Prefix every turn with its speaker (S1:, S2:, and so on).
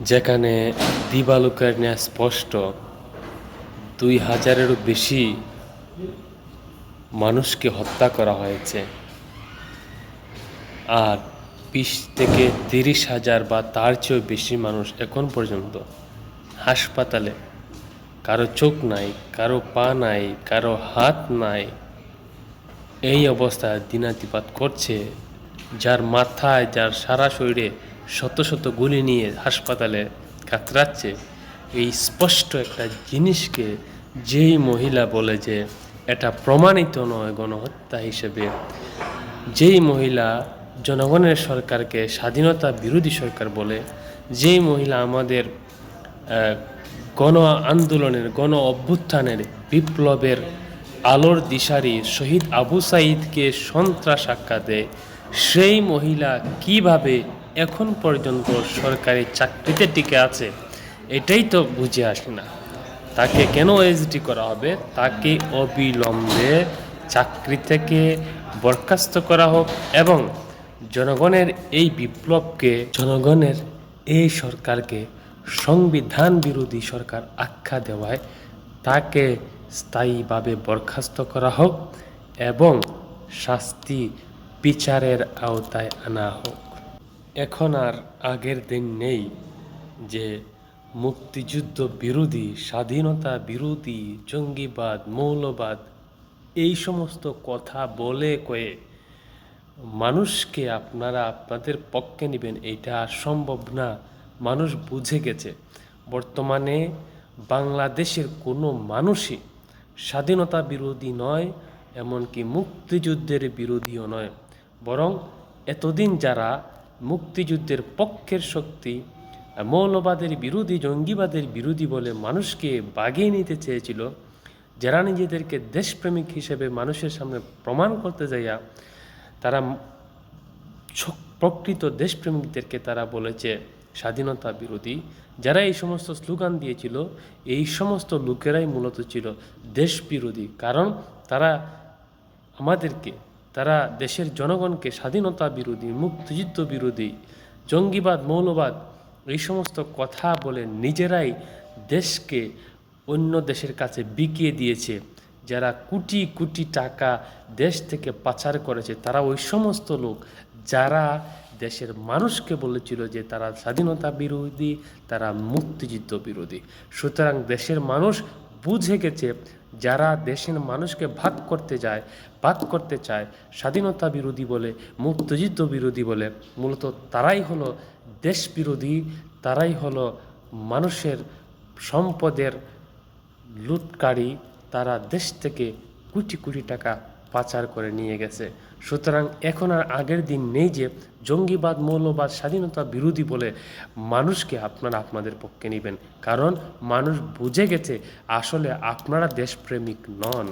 S1: যেখানে দিবালুকের ন্যায় স্পষ্ট দুই হাজারেরও বেশি মানুষকে হত্যা করা হয়েছে। আর বিশ থেকে তিরিশ হাজার বা তার চেয়েও বেশি মানুষ এখন পর্যন্ত হাসপাতালে কারও চোখ নাই, কারও পা নাই, কারও হাত নাই, এই অবস্থায় দিনাতিপাত করছে যার মাথায়, যার সারা শরীরে শত শত গুলি নিয়ে হাসপাতালে কাতরাচ্ছে, এই স্পষ্ট একটা জিনিসকে যেই মহিলা বলে যে এটা প্রমাণিত নয় গণহত্যা হিসেবে, যেই মহিলা জনগণের সরকারকে স্বাধীনতা বিরোধী সরকার বলে, যেই মহিলা আমাদের গণ আন্দোলনের, গণ অভ্যুত্থানের বিপ্লবের আলোর দিশারি শহীদ আবু সাইদকে সন্ত্রাস আখ্যা দেয় সেই মহিলা কীভাবে এখন পর্যন্ত সরকারি চাকরিতে টিকে আছে, এটাই তো বুঝে আসে না। তাকে কেন এসডি করা হবে? তাকে অবিলম্বে চাকরি থেকে বরখাস্ত করা হোক এবং জনগণের এই বিপ্লবকে, জনগণের এই সরকারকে, সংবিধান বিরোধী সরকার আখ্যা দেওয়ায় তাকে স্থায়ীভাবে বরখাস্ত করা হোক এবং শাস্তি বিচারের আওতায় আনা হোক। এখন আর আগের দিন নেই যে মুক্তিযুদ্ধ বিরোধী, স্বাধীনতা বিরোধী, জঙ্গিবাদ, মৌলবাদ, এই সমস্ত কথা বলে কয়ে মানুষকে আপনারা আপনাদের পক্ষে নেবেন এটা সম্ভব না। মানুষ বুঝে গেছে, বর্তমানে বাংলাদেশের কোনো মানুষই স্বাধীনতা বিরোধী নয়, এমনকি মুক্তিযুদ্ধের বিরোধীও নয়। বরং এতদিন যারা মুক্তিযুদ্ধের পক্ষের শক্তি, মৌলবাদের বিরোধী, জঙ্গিবাদের বিরোধী বলে মানুষকে বাগিয়ে নিতে চেয়েছিল, যারা নিজেদেরকে দেশপ্রেমিক হিসেবে মানুষের সামনে প্রমাণ করতে যাইয়া তারা প্রকৃত দেশপ্রেমিকদেরকে তারা বলেছে স্বাধীনতা বিরোধী। যারা এই সমস্ত স্লোগান দিয়েছিল, এই সমস্ত লোকেরাই মূলত ছিল দেশ বিরোধী কারণ তারা আমাদেরকে তারা দেশের জনগণকে স্বাধীনতা বিরোধী, মুক্তিযুদ্ধ বিরোধী, জঙ্গিবাদ, মৌলবাদ এই সমস্ত কথা বলে নিজেরাই দেশকে অন্য দেশের কাছে বিকিয়ে দিয়েছে। যারা কোটি কোটি টাকা দেশ থেকে পাচার করেছে, তারা ওই সমস্ত লোক যারা দেশের মানুষকে বলেছিল যে তারা স্বাধীনতা বিরোধী, তারা মুক্তিযুদ্ধ বিরোধী। সুতরাং দেশের মানুষ বুঝে গেছে যারা দেশের মানুষকে ভাগ করতে যায়, ভাগ করতে চায়, স্বাধীনতা বিরোধী বলে, মুক্তিযুদ্ধ বিরোধী বলে, মূলত তারাই হলো দেশ বিরোধী, তারাই হলো মানুষের সম্পদের লুটকারী, তারা দেশ থেকে কোটি কোটি টাকা পাচার করে নিয়ে গেছে। সুতরাং এখন আর আগের দিন নেই যে জঙ্গিবাদ, মৌলবাদ, স্বাধীনতা বিরোধী বলে মানুষকে আপনারা আপনাদের পক্ষে নেবেন। কারণ মানুষ বুঝে গেছে আসলে আপনারা দেশপ্রেমিক নন।